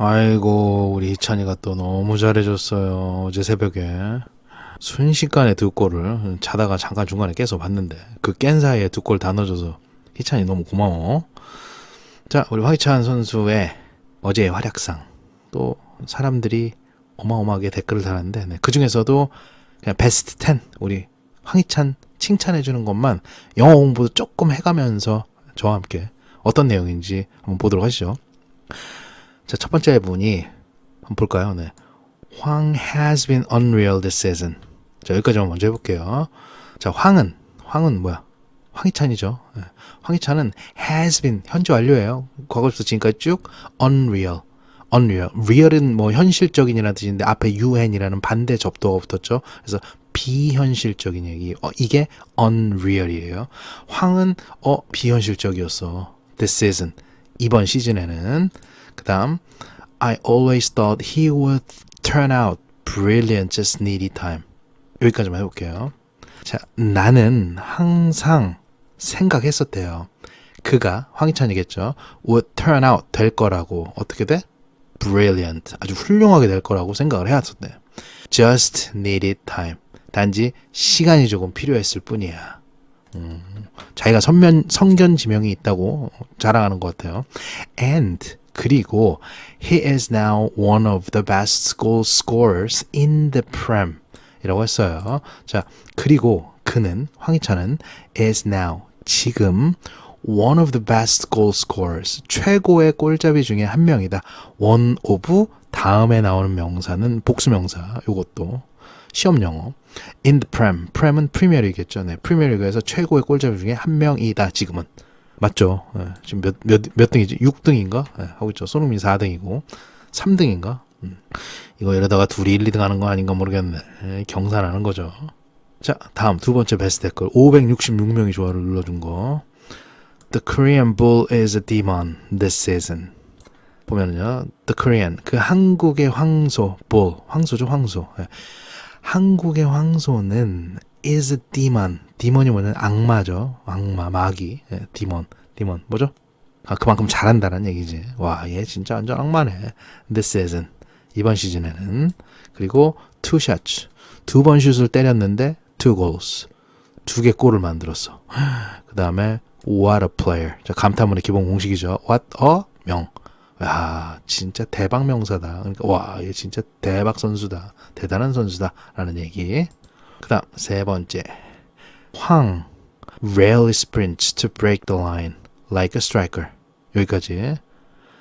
아이고 우리 희찬이가 또 너무 잘해줬어요 어제 새벽에. 순식간에 두 골을 자다가 잠깐 중간에 깨서 봤는데 그 깬 사이에 두 골 다 넣어줘서 희찬이 너무 고마워. 자 우리 황희찬 선수의 어제의 활약상. 또 사람들이 어마어마하게 댓글을 달았는데 네, 그 중에서도 그냥 베스트 10 우리 황희찬 칭찬해주는 것만 영어 공부도 조금 해가면서 저와 함께 어떤 내용인지 한번 보도록 하시죠. 자, 첫 번째 분이 한번 볼까요? 네. 황 has been unreal this season. 자, 여기까지만 먼저 해볼게요. 자, 황은, 황은 뭐야? 황희찬이죠. 네. 황희찬은 has been, 현재 완료예요. 과거부터 지금까지 쭉 unreal. unreal. real은 뭐 현실적인이라는 뜻인데 앞에 un이라는 반대 접두어가 붙었죠. 그래서 비현실적인 얘기. 어, 이게 unreal이에요. 황은 어 비현실적이었어. This season. 이번 시즌에는 그다음 I always thought he would turn out brilliant just needed time. 여기까지만 해볼게요. 자, 나는 항상 생각했었대요. 그가 황희찬이겠죠. would turn out 될 거라고 어떻게 돼? brilliant 아주 훌륭하게 될 거라고 생각을 해왔었대. just needed time 단지 시간이 조금 필요했을 뿐이야. 음, 자기가 선면 성견 지명이 있다고 자랑하는 것 같아요. And 그리고 he is now one of the best goal scorers in the Prem. 이라고 했어요. 자, 그리고 그는 황희찬은 is now 지금 one of the best goal scorers 최고의 골잡이 중에 한 명이다. one of 다음에 나오는 명사는 복수 명사. 요것도 시험 영어. in the prem. prem은 프리미어리겠죠. 네. 프리미어리그에서 최고의 골잡이 중에 한 명이다. 지금은. 맞죠. 예, 지금 몇, 몇, 몇 등이지? 6등인가? 예, 하고 있죠. 손흥민 4등이고. 3등인가? 음. 이거 이러다가 둘이 1, 2등 하는 거 아닌가 모르겠네. 예, 경산하는 거죠. 자, 다음 두 번째 베스트 댓글. 566명이 좋아요를 눌러준 거. The Korean bull is a demon this season. 보면은요, The Korean, 그 한국의 황소, bull, 황소죠, 황소. 예. 한국의 황소는 is demon. 디몬이 뭐냐면 악마죠. 악마, 마귀. 예, 디몬. 디몬. 뭐죠? 아, 그만큼 잘한다는 얘기지. 와, 얘 진짜 완전 악마네. This season. 이번 시즌에는. 그리고 two shots. 두 번 슛을 때렸는데 two goals. 두 개 골을 만들었어. 그 다음에 what a player. 자, 감탄문의 기본 공식이죠. what a 명. 야, 진짜 대박 명사다. 그러니까 와, 얘 진짜 대박 선수다. 대단한 선수다. 라는 얘기. 그 다음 세 번째. 황 rarely sprints to break the line like a striker. 여기까지.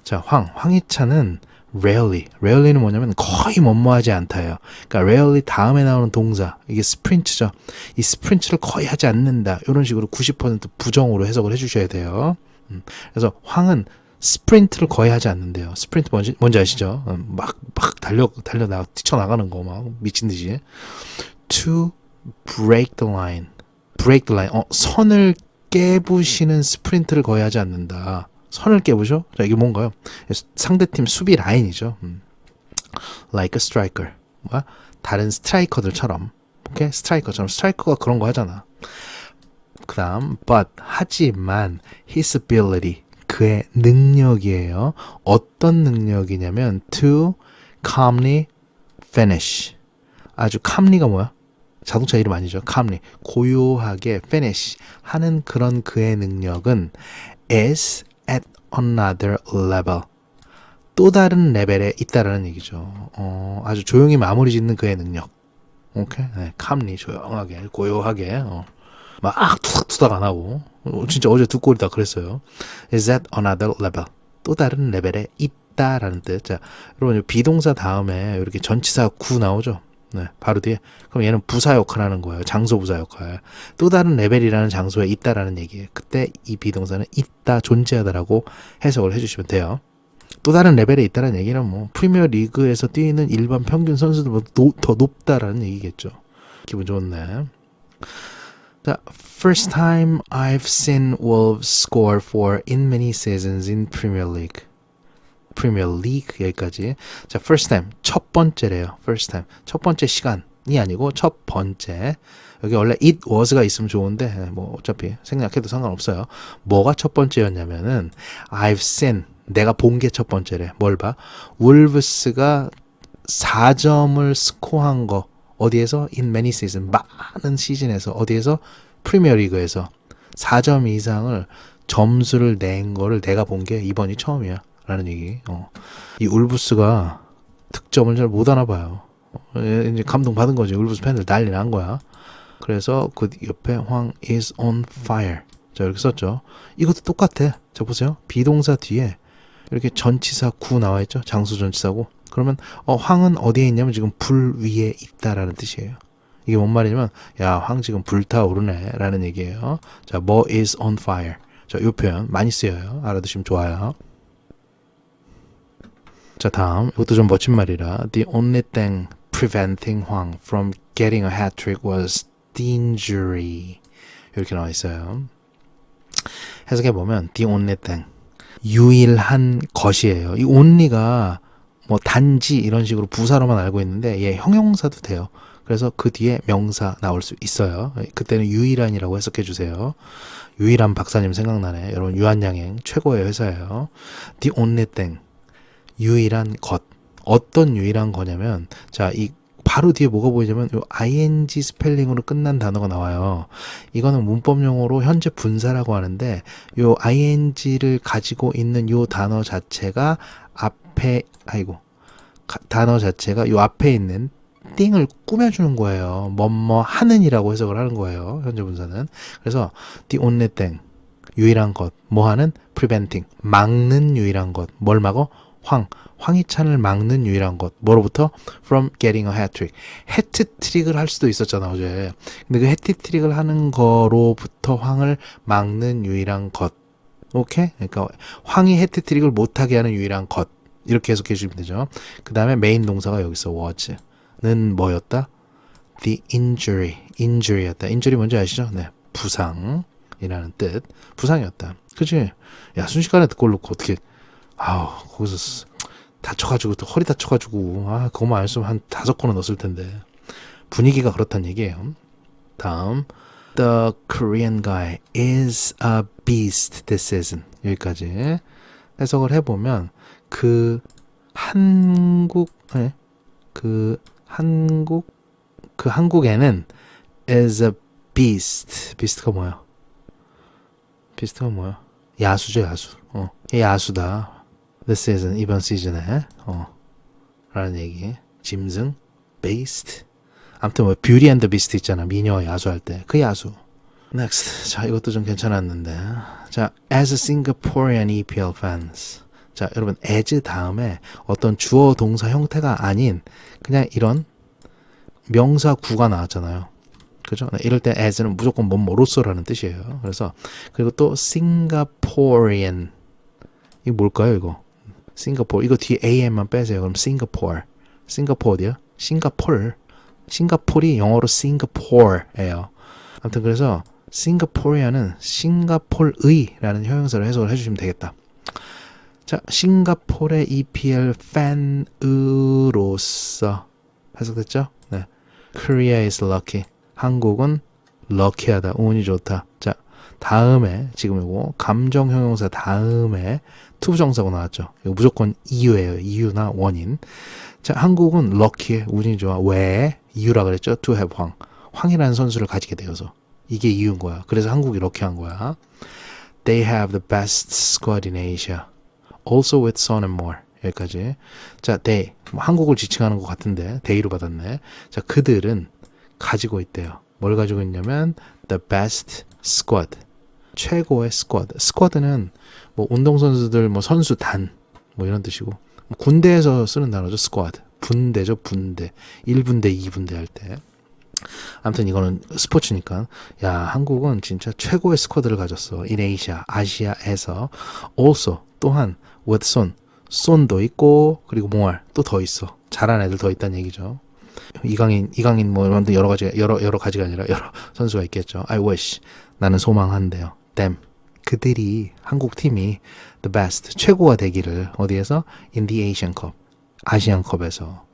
자, 황, 황희찬은 rarely, rarely는 뭐냐면 거의 뭐뭐하지 않다예요. 그러니까 rarely 다음에 나오는 동사, 이게 스프린트죠. 이 스프린트를 거의 하지 않는다. 이런 식으로 90% 부정으로 해석을 해주셔야 돼요. 음, 그래서 황은 스프린트를 거의 하지 않는데요. 스프린트 뭔지, 뭔지 아시죠? 음, 막, 막 달려, 달려 나, 뛰쳐 나가는 거, 막, 미친 듯이. To break the line. break the line. 어, 선을 깨부시는 스프린트를 거의 하지 않는다. 선을 깨부셔? 자, 이게 뭔가요? 상대팀 수비 라인이죠. 음. Like a striker. 뭐야? 다른 스트라이커들처럼. 오케이? 스트라이커처럼. 스트라이커가 그런 거 하잖아. 그 다음, but, 하지만, his ability. 그의 능력이에요. 어떤 능력이냐면, to calmly finish. 아주 calmly가 뭐야? 자동차 이름 아니죠. calmly. 고요하게 finish 하는 그런 그의 능력은 is at another level. 또 다른 레벨에 있다라는 얘기죠. 어, 아주 조용히 마무리 짓는 그의 능력. 오케이? 네, calmly 조용하게 고요하게 어. 막 투닥투닥 안 하고 어, 진짜 어제 두 골이 다 그랬어요. is at another level. 또 다른 레벨에 있다라는 뜻. 자, 여러분 비동사 다음에 이렇게 전치사 구 나오죠. 네, 바로 뒤에. 그럼 얘는 부사 역할 하는 거예요. 장소 부사 역할. 또 다른 레벨이라는 장소에 있다라는 얘기예요. 그때 이 비동사는 있다, 존재하다라고 해석을 해주시면 돼요. 또 다른 레벨에 있다라는 얘기는 뭐 프리미어 리그에서 뛰는 일반 평균 선수들보다 노- 더 높다라는 얘기겠죠. 기분 좋네. 자, first time I've seen Wolves score for in many seasons in Premier League. 프리미어 리그 여기까지. 자, first time 첫 번째래요. first time 첫 번째 시간이 아니고 첫 번째. 여기 원래 it was가 있으면 좋은데 뭐 어차피 생략해도 상관없어요. 뭐가 첫 번째였냐면은 I've seen 내가 본 게 첫 번째래. 뭘 봐? 울브스가 4점을 스코어한 거 어디에서? In many season 많은 시즌에서 어디에서? 프리미어리그에서 4점 이상을 점수를 낸 거를 내가 본 게 이번이 처음이야. 라는 얘기. 어. 이 울브스가 득점을 잘 못 하나 봐요. 어, 이제 감동 받은 거지. 울브스 팬들 난리 난 거야. 그래서 그 옆에 황 is on fire. 자, 이렇게 썼죠. 이것도 똑같아. 자, 보세요. 비동사 뒤에 이렇게 전치사 구 나와 있죠. 장수 전치사고. 그러면 어, 황은 어디에 있냐면 지금 불 위에 있다라는 뜻이에요. 이게 뭔 말이냐면 야, 황 지금 불타오르네라는 얘기예요. 자, 뭐 is on fire. 자, 이 표현 많이 쓰여요. 알아두시면 좋아요. 자, 다음 이것도 좀 멋진 말이라 The only thing preventing Huang from getting a hat trick was injury. 이렇게 나와 있어요. 해석해 보면 the only thing 유일한 것이에요. 이 only가 뭐 단지 이런 식으로 부사로만 알고 있는데 얘 형용사도 돼요. 그래서 그 뒤에 명사 나올 수 있어요. 그때는 유일한이라고 해석해 주세요. 유일한 박사님 생각나네. 여러분 유한양행 최고의 회사예요. The only thing 유일한 것. 어떤 유일한 거냐면 자, 이 바로 뒤에 뭐가 보이냐면 요 ing 스펠링으로 끝난 단어가 나와요. 이거는 문법 용어로 현재 분사라고 하는데 요 ing를 가지고 있는 요 단어 자체가 앞에 아이고 가- 단어 자체가 요 앞에 있는 띵을 꾸며주는 거예요. 뭐뭐 하는이라고 해석을 하는 거예요. 현재 분사는. 그래서 the only thing 유일한 것, 뭐 하는 preventing 막는 유일한 것, 뭘 막어? 황, 황희찬을 막는 유일한 것, 뭐로부터? from getting a hat trick. 해트 트릭을 할 수도 있었잖아 어제. 근데 그 해트 트릭을 하는 거로부터 황을 막는 유일한 것. 오케이? 그러니까 황이 해트 트릭을 못하게 하는 유일한 것. 이렇게 해석해 주시면 되죠. 그 다음에 메인 동사가 여기서 was는 뭐였다? the injury, injury였다. injury 뭔지 아시죠? 네, 부상이라는 뜻. 부상이었다. 그치? 야, 순식간에 듣고 놓고 어떻게, 아우, 거기서 쓰- 다쳐가지고, 또 허리 다쳐가지고, 아, 그것만 알았으면 한 다섯 건은 넣었을 텐데. 분위기가 그렇다는 얘기예요. 다음, The Korean guy is a beast this season. 여기까지 해석을 해보면, 그, 한국, 네, 그, 한국, 그 한국에는 is a beast. beast가 뭐야? beast가 뭐야? 야수죠, 야수. 어, 얘 야수다. This season, 이번 시즌에. 어, 라는 얘기. 짐승, beast. 아무튼 뭐, and the beast 있잖아. 미녀 야수할 때. 그 야수. next. 자, 이것도 좀 괜찮았는데. 자, as a Singaporean EPL fans. 자, 여러분, as 다음에 어떤 주어 동사 형태가 아닌 그냥 이런 명사 구가 나왔잖아요. 그죠? 네, 이럴 때 as는 무조건 뭐뭐로서라는 뜻이에요. 그래서 그리고 또 Singaporean 이거 뭘까요, 이거? 싱가포르 이거 뒤에 am만 빼세요. 그럼 Singapore. 싱가포르 어디야? 싱가폴. 싱가폴이 영어로 Singapore예요. 아무튼 그래서 싱가포리아는 싱가폴의라는 형용사로 해석을 해주시면 되겠다. 자, 싱가폴의 EPL 팬으로서 해석됐죠? 네. Korea is lucky. 한국은 lucky하다. 운이 좋다. 자, 다음에 지금 이거 감정 형용사 다음에 투부정사고 나왔죠. 이거 무조건 이유예요. 이유나 원인. 자, 한국은 lucky해. 운이 좋아. 왜? 이유라 그랬죠. to have 황. 황이라는 선수를 가지게 되어서. 이게 이유인 거야. 그래서 한국이 럭키한 거야. They have the best squad in Asia. Also with Son and Moore. 여기까지. 자, they. 뭐 한국을 지칭하는 것 같은데, they로 받았네. 자, 그들은 가지고 있대요. 뭘 가지고 있냐면, the best squad. 최고의 squad. squad는 뭐 운동선수들, 뭐 선수단, 뭐 이런 뜻이고, 뭐 군대에서 쓰는 단어죠, squad. 분대죠, 분대. 1분대, 2분대 할 때. 아무튼 이거는 스포츠니까. 야 한국은 진짜 최고의 스쿼드를 가졌어. in Asia 아시아에서. Also 또한 with 손. 손도 있고 그리고 몽알 또 더 있어. 잘한 애들 더 있다는 얘기죠. 이강인 이강인 뭐 여러 가지 여러 여러 가지가 아니라 여러 선수가 있겠죠. I wish. 나는 소망한대요 them 그들이 한국 팀이 the best 최고가 되기를 어디에서 in the Asian Cup 아시안컵에서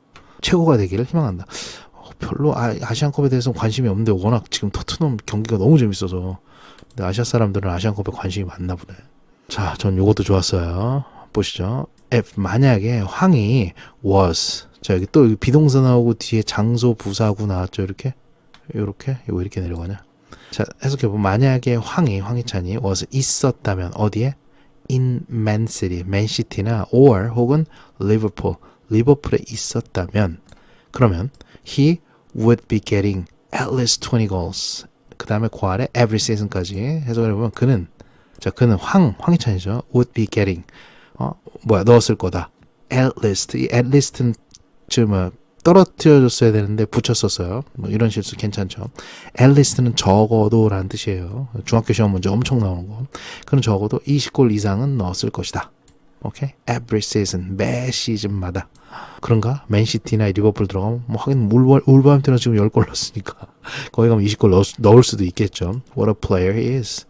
최고가 되기를 희망한다. 어, 별로 아, 아시안컵에 대해서 관심이 없는데 워낙 지금 토트넘 경기가 너무 재밌어서 근데 아시아 사람들은 아시안컵에 관심이 많나 보네. 자, 전 요것도 좋았어요. 보시죠. if 만약에 황이 was 자 여기 또 비동사 나오고 뒤에 장소 부사구 나왔죠 이렇게 이렇게 이거 왜 이렇게 내려가냐 자 해석해 보면 만약에 황이 황희찬이 was 있었다면 어디에 in Man City, Man City나 or 혹은 Liverpool, 리버풀에 있었다면 그러면 he would be getting at least 20 goals. 그 다음에 그 아래 every season까지 해석을 해보면 그는 자 그는 황 황희찬이죠. would be getting 어 뭐야 넣었을 거다. at least 이 at least는 지금 뭐 떨어뜨려줬어야 되는데 붙였었어요. 뭐 이런 실수 괜찮죠. at least는 적어도 라는 뜻이에요. 중학교 시험 문제 엄청 나오는 거. 그는 적어도 20골 이상은 넣었을 것이다. 오케이? Every season, 매 시즌마다. 그런가? 맨시티나 리버풀 들어가면 뭐 하긴 울버, 울버햄튼은 지금 10골 넣었으니까 거기 가면 20골 넣을, 수- 넣을 수도 있겠죠. What a player he is.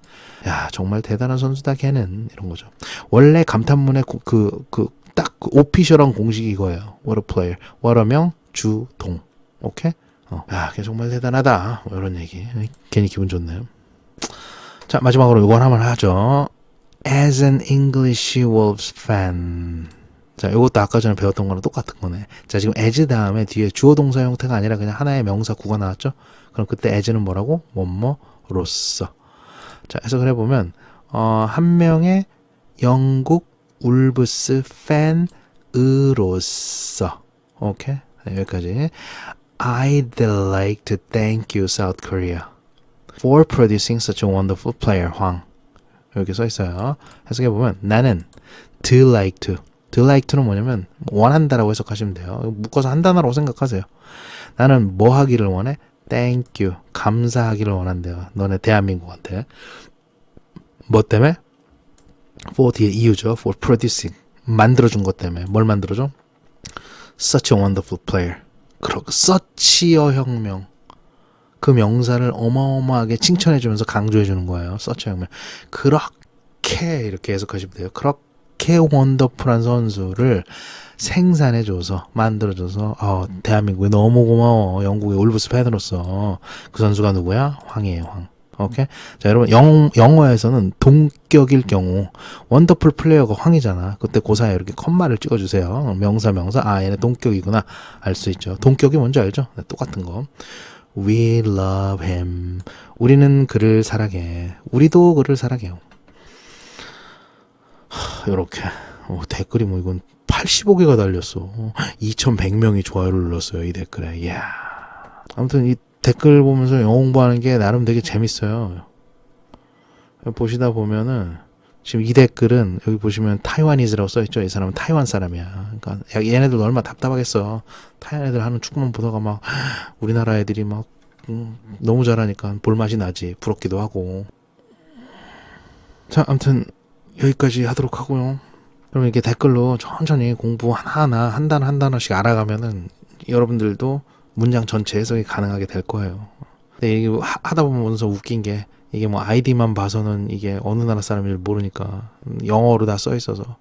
야 정말 대단한 선수다 걔는 이런 거죠. 원래 감탄문의 그그딱 그 오피셜한 공식이 이거예요. What a player. what아명 주동. 오케이? 어. 야, 걔 정말 대단하다. 뭐 이런 얘기. 괜히 기분 좋네요. 자, 마지막으로 이걸 한번 하죠. As an English Wolves fan. 자, 이것도 아까 전에 배웠던 거랑 똑같은 거네. 자, 지금 as 다음에 뒤에 주어 동사 형태가 아니라 그냥 하나의 명사 구가 나왔죠? 그럼 그때 as는 뭐라고? 뭐뭐로서. 자, 해석을 해보면, 어, 한 명의 영국 울브스 팬으로서. 오케이? 네, 여기까지. I'd like to thank you, South Korea. for producing such a wonderful player, 황. 여기 써 있어요. 해석해 보면 나는 to like to. to like to는 뭐냐면 원한다라고 해석하시면 돼요. 묶어서 한 단어라고 생각하세요. 나는 뭐 하기를 원해? thank you. 감사하기를 원한대요. 너네 대한민국한테. 뭐 때문에? for 뒤에 이유죠. for producing. 만들어준 것 때문에. 뭘 만들어줘? Such a wonderful player. 그렇고 such여 혁명. 그 명사를 어마어마하게 칭찬해주면서 강조해주는 거예요. 서치 혁명. 그렇게 이렇게 해석하시면 돼요. 그렇게 원더풀한 선수를 생산해줘서 만들어줘서 어, 대한민국에 너무 고마워. 영국의 올브스 팬으로서 그 선수가 누구야? 황이에요. 황. 오케이. 자 여러분 영, 영어에서는 동격일 경우 원더풀 플레이어가 황이잖아. 그때 고사에 이렇게 컴마를 찍어 주세요. 명사 명사 아 얘네 동격이구나 알 수 있죠. 동격이 뭔지 알죠? 네, 똑같은 거. We love him. 우리는 그를 사랑해. 우리도 그를 사랑해요. 어, 댓글이 뭐 이건 85개가 달렸어. 2100명이 좋아요를 눌렀어요. 이 댓글에. 이야. 아무튼 이 댓글 보면서 영어 공부하는 게 나름 되게 재밌어요. 보시다 보면은 지금 이 댓글은 여기 보시면 타이완이즈라고 써있죠. 이 사람은 타이완 사람이야. 그러니까 야, 얘네들 얼마나 답답하겠어. 타이완 애들 하는 축구만 보다가 막 우리나라 애들이 막 음, 너무 잘하니까 볼맛이 나지. 부럽기도 하고. 자, 아무튼 여기까지 하도록 하고요. 그럼 이렇게 댓글로 천천히 공부 하나하나 한 단어 한 단어씩 알아가면은 여러분들도 문장 전체 해석이 가능하게 될 거예요. 근데 이게 하- 하다 보면서 웃긴 게 이게 뭐 아이디만 봐서는 이게 어느 나라 사람인지 모르니까 음, 영어로 다 써 있어서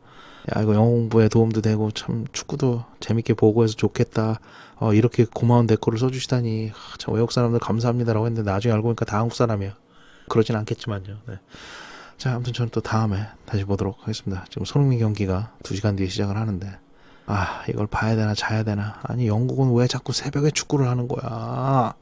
야 이거 영어 공부에 도움도 되고 참 축구도 재밌게 보고 해서 좋겠다. 어 이렇게 고마운 댓글을 써주시다니 하, 참 외국 사람들 감사합니다라고 했는데 나중에 알고 보니까 다 한국 사람이야. 그러진 않겠지만요. 네. 자 아무튼 저는 또 다음에 다시 보도록 하겠습니다. 지금 손흥민 경기가 2시간 뒤에 시작을 하는데 아 이걸 봐야 되나 자야 되나? 아니 영국은 왜 자꾸 새벽에 축구를 하는 거야